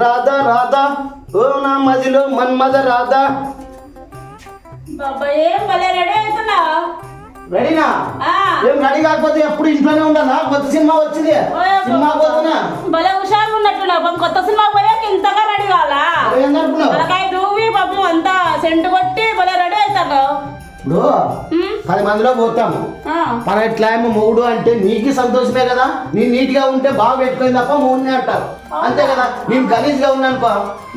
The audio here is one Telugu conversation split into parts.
రాధా రాధా ఓ నా మదిలో మన్మద రాధా. బాబా ఏం భలే రెడీ అవుతున్నావు? రెడీనా ఆ. ఏం రెడీ కాకపోతే ఎప్పుడు ఇంట్లోనే ఉండాలా? కొత్త సినిమా వచ్చింది. సినిమా పోతున్నా. భలే హుషారు ఉన్నట్టున్నావు. పాపం కొత్త సినిమా పోయాక ఇంతగా రెడీ కావాలా? ఏందనుకున్నావు తలకాయ దూవి పాపం అంతా సెంటు కొట్టి భలే రెడీ అవుతాడు ఇప్పుడు పది మందిలో పోతాము. మన ఎట్లా ఏమో మొగుడు అంటే నీకు సంతోషమే కదా? నీ నీట్గా ఉంటే బాగా పెట్టుకుంది తప్ప మొగుడిని అంటారు. అంతే కదా? నేను గలీజ్గా ఉన్నానుకో.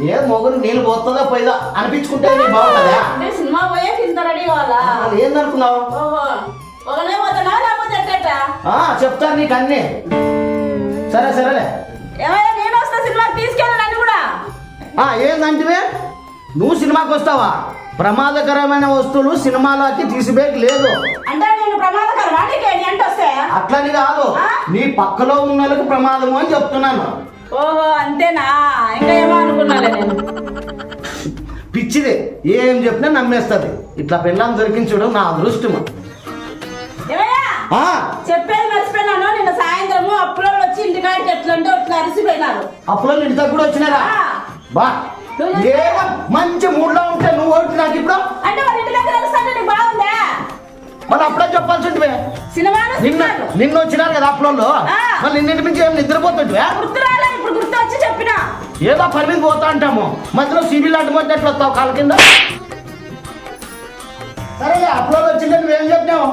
ఏ మొగుడు నీళ్ళు పోతుందా పోయిదా? అనిపించుకుంటే నీకు బాగుంటుందా సినిమా పోయాక ఇంత రెడీ ఏందనుకున్నావు చెప్తాను నీకు అన్ని. సరే సరేలే. నేను వస్తా సినిమాకి తీసుకెళ్ళి కూడా. ఆ, ఏందంటివే? నువ్వు సినిమాకి వస్తావా? ప్రమాదకరమైన వస్తువులు సినిమాలోకి తీసిబేకి లేదు. అంటే నేను ప్రమాదకరమా నీకు ఏంటి అంటే వస్తే అట్లని కాదు? నీ పక్కలో ఉన్న వాళ్ళకి ప్రమాదము అని చెప్తున్నాను. ఓహో అంతేనా? ఇంకా ఏమో నేను. పిచ్చిది ఏం చెప్పినా నమ్మేస్తుంది. ఇట్లా పెళ్ళాం దొరికించడం నా అదృష్టము. ఏమయ్యా? ఆ, చెప్పేది మర్చిపోయినాను. నిన్న సాయంత్రము అప్పులో వచ్చి ఇంటికాడికి ఎట్లంటే అట్లా అరిసిపోయినారు. అప్పులో ఇంటి దగ్గర కూడా వచ్చినారా? ఆ. బా మంచి మూడ్లో ఉంటే నువ్వు ఓటు నాకు ఇప్పుడు? అంటే వాళ్ళ ఇంటి దగ్గర నీకు బాగుందా? మళ్ళీ అప్పుడే చెప్పాల్సి ఉంటుంది సినిమాను నిన్న. నిన్న వచ్చినారు కదా అప్పులో ఆ. మళ్ళీ నిన్నటి నుంచి ఏం నిద్రపోతుంటే ఇప్పుడు గుర్తు వచ్చి చెప్పినా. ఏదో పని మీద పోతా అంటాము. మధ్యలో సిబిల్ అడ్డుపోతే ఎట్లా వస్తావు కాళ్ళ కింద? సరే అప్పులో వచ్చిందే నువ్వేం చెప్పినావు?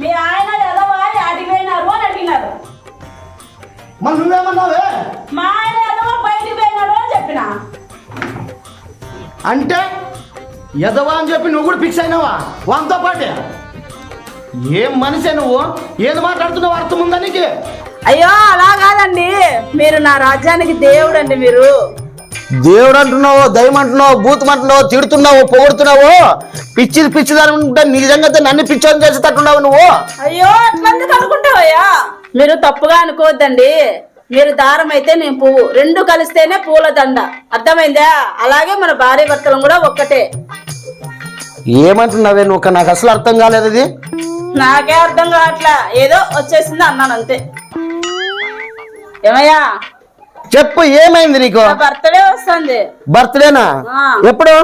మీ ఆయన ఎదవా అడిగిపోయినారు అని అడిగినారు. మరి నువ్వేమన్నావే? మా ఆయన ఎదవా బయటికి పోయినాడు అని చెప్పిన. అంటే ఎదవా అని చెప్పి నువ్వు కూడా ఫిక్స్ అయినావా? వాళ్ళతో పాటే? ఏం మనిషే నువ్వు? ఏది మాట్లాడుతున్నావు అర్థం ఉందా నీకు? అయ్యో అలా కాదండి. మీరు నా రాజ్యానికి దేవుడు అండి మీరు. దేవుడు అంటున్నావు దయ్యం అంటున్నావు భూతం అంటున్నావు తిడుతున్నావు పొగుడుతున్నావు పిచ్చి పిచ్చి దాని ఉంటే నిజంగా నన్ను పిచ్చోని చేసేటట్టున్నావు నువ్వు? అయ్యో అట్లందుకు అనుకుంటావయ్యా? మీరు తప్పుగా అనుకోవద్దండి. మీరు దారం అయితే నేను పువ్వు. రెండు కలిస్తేనే పూల దండ. అర్థమైందా? అలాగే మన భార్య భర్తలు కూడా ఒక్కటే. ఏమంటున్నావే నువ్వు? నాకు అసలు అర్థం కాలేదు అది నాకే అర్థం కావట్లా. ఏదో వచ్చేసింది అన్నాను అంతే. ఏమయ్యా? చెప్పు ఏమైంది నీకు? బర్త్డే వస్తుంది. బర్త్డేనా. ఎప్పుడు?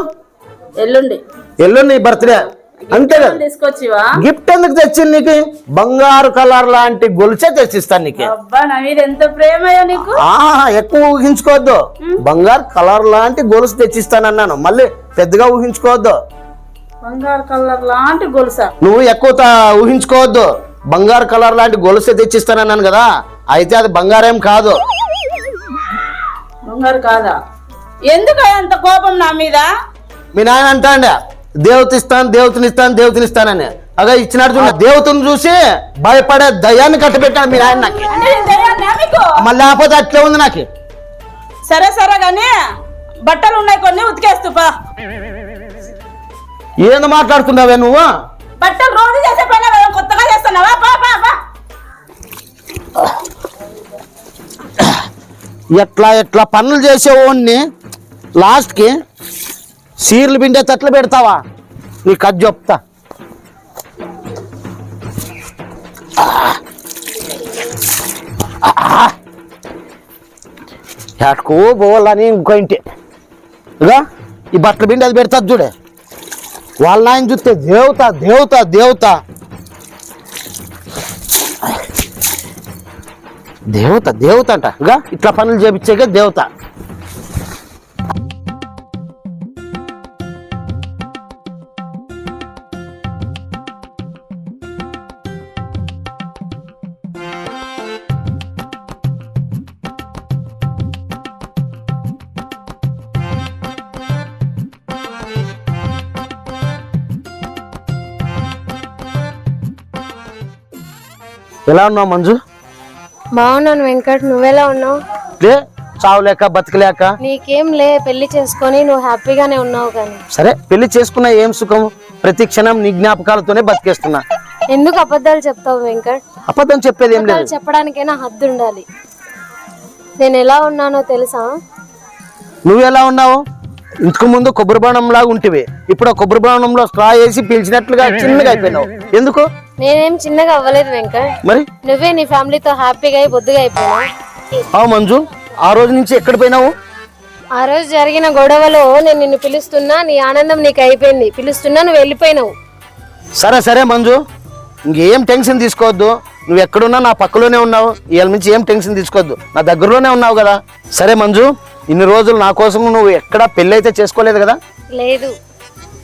ఎల్లుండి. ఎల్లుండి బర్త్డే. అంతే కదా. తీసుకొచ్చివా? గిఫ్ట్ ఎందుకు తెచ్చింది నీకు? బంగారు కలర్ లాంటి గొలుసే తెచ్చిస్తాను నీకు. ఎక్కువ ఊహించుకోవద్దు. బంగారు కలర్ లాంటి గొలుసు తెచ్చిస్తానన్నాను. మళ్ళీ పెద్దగా ఊహించుకోవద్దు. బంగారు కలర్ లాంటి గొలుసా. నువ్వు ఎక్కువ ఊహించుకోవద్దు. బంగారు కలర్ లాంటి గొలుసే తెచ్చిస్తానన్నాను కదా. అయితే అది బంగారేం కాదు. బంగారు కాదా? ఎందుకు అంత కోపం నా మీద? మీ నాయన అంటాండ? దేవత ఇస్తాను దేవతని ఇస్తాను దేవతని ఇస్తానని అగా ఇచ్చినాడు చూడ దేవతను చూసి భయపడే దయాన్ని కట్టబెట్టాడు మీ నాయన నాకు. మళ్ళీ లేకపోతే అట్లే ఉంది నాకు. సరే సరే గాని బట్టలు ఉన్నాయి కొన్ని ఉతికేస్తూ పా. ఏంది మాట్లాడుతున్నావే నువ్వు? బట్టలు రోజు చేసే పని కొత్తగా చేస్తున్నావా? పా పా పా. ఎట్లా ఎట్లా పనులు చేసేవాడిని లాస్ట్కి సీర్లు పిండే తట్లు పెడతావా? నీ కథ చెప్తా. ఎక్కడికో పోవాలని ఇంకో ఇంటి. ఇదా ఈ బట్టలు పిండి అది పెడతాది చూడే. వాళ్ళ నాయన చూస్తే దేవత దేవత దేవత. దేవత దేవత అంట. ఇక ఇట్లా పనులు చేపించేగా దేవత. ఎలా ఉన్నావు మంజు? బాగున్నాను వెంకట్ నువ్వెలా ఉన్నావు? లే చావులేక బతకలేక. నీకేం లే పెళ్ళి చేసుకొని నువ్వు హ్యాపీగానే ఉన్నావు కానీ. సరే పెళ్ళి చేసుకున్న ఏం సుఖం? ప్రతి క్షణం నీ జ్ఞాపకాలతోనే బతికేస్తున్నా. ఎందుకు అబద్ధాలు చెప్తావు వెంకట్? అబద్ధం చెప్పేది ఏం లేదు. చెప్పడానికైనా హద్దు ఉండాలి. నేను ఎలా ఉన్నానో తెలుసా? నువ్వు ఎలా ఉన్నావు? ఇంతకు ముందు కొబ్బరి బాణం లాగా ఉంటివి. ఇప్పుడు కొబ్బరి బాణంలో స్ట్రా వేసి పీల్చినట్లుగా చిన్నగా అయిపోయినావు. ఎందుకు? నేనేం చిన్నగా అవ్వలేదు వెంకట్. మరి? నువ్వే నీ ఫ్యామిలీతో హ్యాపీగా అయి బొద్దుగా అయిపోయినావు. ఆ మంజు ఆ రోజు నుంచి ఎక్కడ పోయినావు? ఆ రోజు జరిగిన గొడవలో నేను నిన్ను పిలుస్తున్నా నీ ఆనందం నీకు అయిపోయింది. పిలుస్తున్నా నువ్వు వెళ్ళిపోయినావు. సరే సరే మంజు. ఇంకేం టెన్షన్ తీసుకోవద్దు. నువ్వు ఎక్కడున్నా నా పక్కలోనే ఉన్నావు. ఇవాళ నుంచి ఏం టెన్షన్ తీసుకోవద్దు. నా దగ్గరలోనే ఉన్నావు కదా. సరే మంజు ఇన్ని రోజులు నా కోసం నువ్వు ఎక్కడా పెళ్ళి అయితే చేసుకోలేదు కదా? లేదు.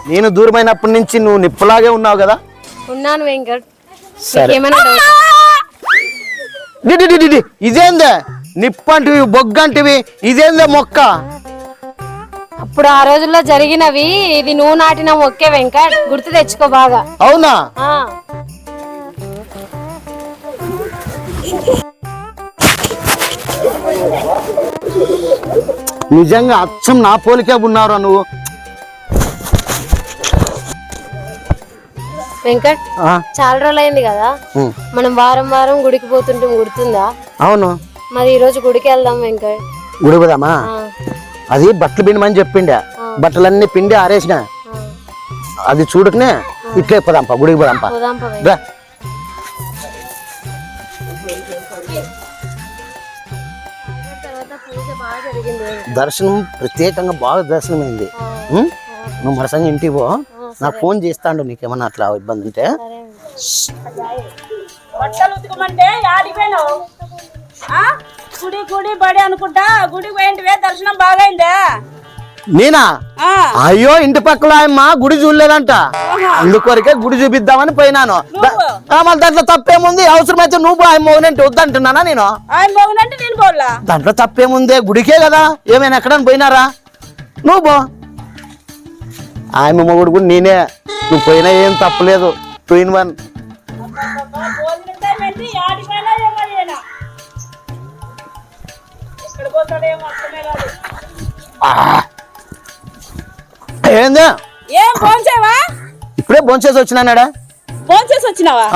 నేను దూరమైనప్పటి నుంచి నువ్వు నిప్పులాగే ఉన్నావు కదా? ఉన్నాను వెంకట్. సరే. ఇదేందే? నిప్పంటివి బొగ్గంటివి ఇదేందే మొక్క? అప్పుడు ఆ రోజుల్లో జరిగినవి ఇది నువ్వు నాటిన మొక్కే వెంకట్. గుర్తు తెచ్చుకో బాగా. అవునా? నిజంగా అచ్చం నా పోలికే ఉన్నారా నువ్వు. వెంకట్ చాలా రోజులైంది కదా. ఉమ్, మనం వారం వారం గుడికి పోతుంటే గుర్తుందా? అవును. మరి ఈ రోజు గుడికి వెళ్దాం వెంకట్. గుడి పోదామా? అది బట్టలు పిండమని చెప్పిండే. బట్టలన్నీ పిండి ఆరేసిన. అది చూడకనే ఇట్లే పోదాంపా గుడికి పోదాంపా. రా. దర్శనం ప్రత్యేకంగా బాగా దర్శనమైంది? నువ్వు మరసంగా ఇంటికి పో. నాకు ఫోన్ చేస్తాండు నీకేమన్నా అట్లా ఇబ్బంది ఉంటే? గుడి గుడి బడి అనుకుంటా గుడికి పోయింటివే దర్శనం బాగైందా. నేనా? అయ్యో ఇంటి పక్కల ఆయమ్మ గుడి చూడలేదంట. అందుకొరకే గుడి చూపిద్దామని పోయినాను. మళ్ళీ దాంట్లో తప్పేముంది? అవసరమైతే నువ్వు ఆయన మోగనంటే వద్దంటున్నానా నేను? దాంట్లో తప్పేముంది? గుడికే కదా. ఏమైనా ఎక్కడని పోయినారా? నువ్వు ఆయన మొగుడు కూడా నేనే. నువ్వు పోయినా ఏం తప్పలేదు. టూ ఇన్ వన్ ఏమో ఏంది? ఏం ఇప్పుడే భోంచేసి వచ్చినాడా వచ్చినావా?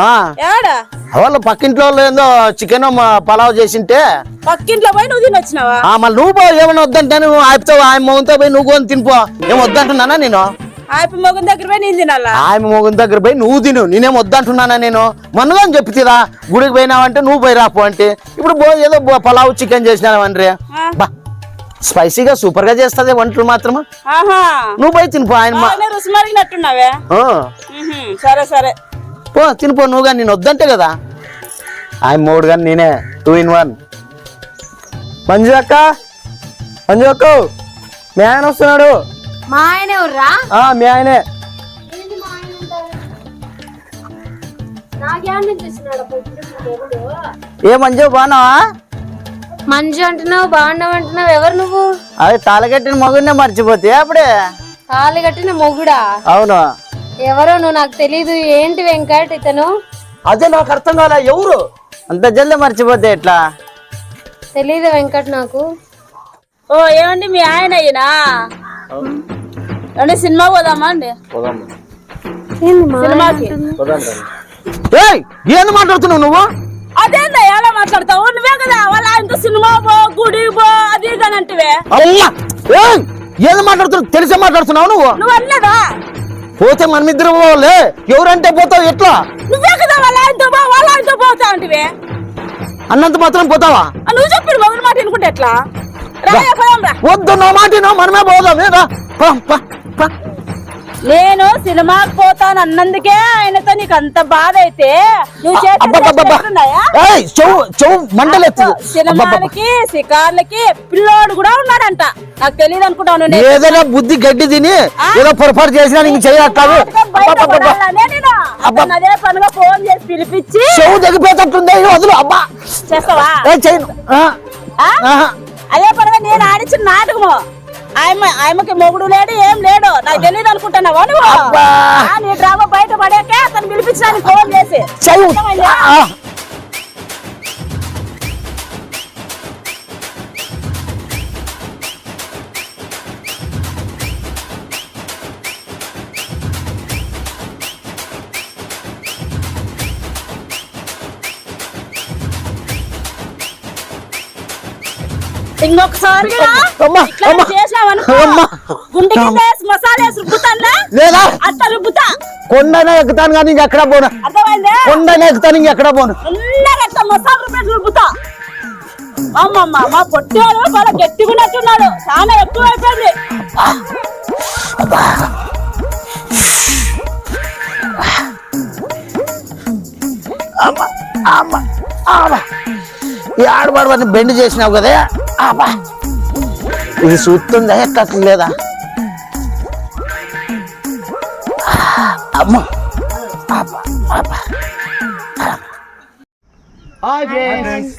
ఏడా వాళ్ళ పక్కింట్లో ఏందో చికెన్ పలావ్ చేసింటే. పక్కింట్లో పోయి నువ్వు తిని వచ్చినావా? ఆ మళ్ళీ నువ్వు ఏమైనా వద్దంటే నువ్వు ఆపితో ఆయన మొగంతో పోయి నువ్వు కొని తినిపో. ఏం వద్దంటున్నానా నేను? ఆయప్ప మొగం దగ్గర పోయి నేను తినాలా? ఆయన మొగం దగ్గర పోయి నువ్వు తిను. నేనేం వద్దంటున్నానా నేను? మొన్నగా చెప్తురా గుడికి పోయినావంటే నువ్వు పోయి రాపో అంటే. ఇప్పుడు ఏదో పలావ్ చికెన్ చేసినావనరే ఆ. బా. స్పైసీగా సూపర్గా చేస్తుంది వంటలు మాత్రమే? నువ్వు పోయి తినిపో ఆయన రుచి మరిగినట్టున్నావే? సరే సరే. పో తినిపో నువ్వు కానీ నేను వద్దంటే కదా? ఆయన మూడు కానీ నేనే. Two in one. మంజు అక్క. మంజు అక్క. మీ ఆయన వస్తున్నాడు. మా ఆయన ఎవర్రా ఆ, మీ ఆయనే. ఏ మంజు బాగున్నావా? మంజు అంటున్నావు బాగున్నావు అంటున్నావు. ఎవరు నువ్వు? అది తాళగట్టిన మగుడినే మర్చిపోతే అప్పుడే. తాళి కట్టిన మొగుడా? అవును. ఎవరో నువ్వు నాకు తెలీదు. ఏంటి వెంకట్ ఇతను? అదే నాకు అర్థం కాలే ఎవరు? అంత జల్ది మర్చిపోతే ఎట్లా? తెలీదు వెంకట్ నాకు. ఓ ఏమండి మీ ఆయన అయ్యినా అంటే సినిమా పోదామా అండి? సినిమాకి. ఏంది మాట్లాడుతున్నావు నువ్వు? అదేందా ఎలా మాట్లాడతావు? నువ్వే కదా వాళ్ళ ఆయనతో సినిమా పో గుడి పో అది ఇది అంటివే. అమ్మా! ఏంది మాట్లాడుతున్నావు? తెలిసే మాట్లాడుతున్నావు నువ్వు? నువ్వు అన్నదా? పోతే మనమిద్దరం పోలే ఎవరంటే పోతావు ఎట్లా? నువ్వే కదా వాళ్ళ ఆయనతో పో వాళ్ళ ఆయనతో పోతా అంటివే. అన్నంత మాత్రం పోతావా? నువ్వు చెప్పిడు మగన మాట అనుకుంటే ఎట్లా? రా. వద్దు నా మాట మనమే పోదాం. పా. నేను సినిమాకి పోతాను అన్నందుకే ఆయనతో నీకు అంత బాధ అయితే నువ్వు చేసే అబ్బబ్బబ్బబ్బా. చేష్టలు ఎట్లున్నాయా? ఏయ్ చెవు చెవు మండలెత్తు సినిమాలకి షికార్లకి పిల్లోడు కూడా ఉన్నాడంట. నాకు తెలియదు అనుకుంటాను ఏదైనా బుద్ధి గడ్డి తిని ఏదో పొరపాటు చేసినా నీకు చేయట్లేదు అదే పనిగా ఫోన్ చేసి పిలిపించి చెవు వదులు అబ్బా. చేస్తావా. అదే పనిగా నేను ఆడించిన నాటకము. ఆయమ్మ ఆయమ్మకి మొగుడు లేడు ఏం లేడు. నాకు తెలియదు అనుకుంటున్నావా నువ్వు? నీ డ్రామా బయట పడాకే అతను పిలిపించడానికి ఫోన్ చేసి. లేదా? కొండనే ఎక్కుతాను కానీ ఇంకెక్కడ పోను. కొండనే ఎక్కుతాను ఇంకెక్కడ పోను. అమ్మమ్మ మా గట్టిగున్నట్టున్నాడు చాలా ఎక్కువ అయిపోయింది అమ్మా అమ్మా. ఈ ఆడబడవని బెండ్ చేసినావు కదా? అబ్బా ఇది చూస్తుందా అమ్మ. అబ్బా అబ్బా హాయ్ ఫ్రెండ్స్.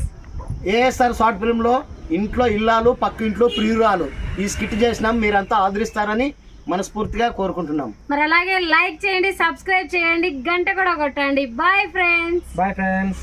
ఏఎస్ఆర్ షార్ట్ ఫిల్మ్లో ఇంట్లో ఇల్లాలు పక్క ఇంట్లో ప్రియురాలు. ఈ స్కిట్ చేసినాం మీరంతా ఆదరిస్తారని మనస్ఫూర్తిగా కోరుకుంటున్నాం. మరి అలాగే లైక్ చేయండి సబ్స్క్రైబ్ చేయండి గంట కూడా కొట్టండి. Bye friends bye friends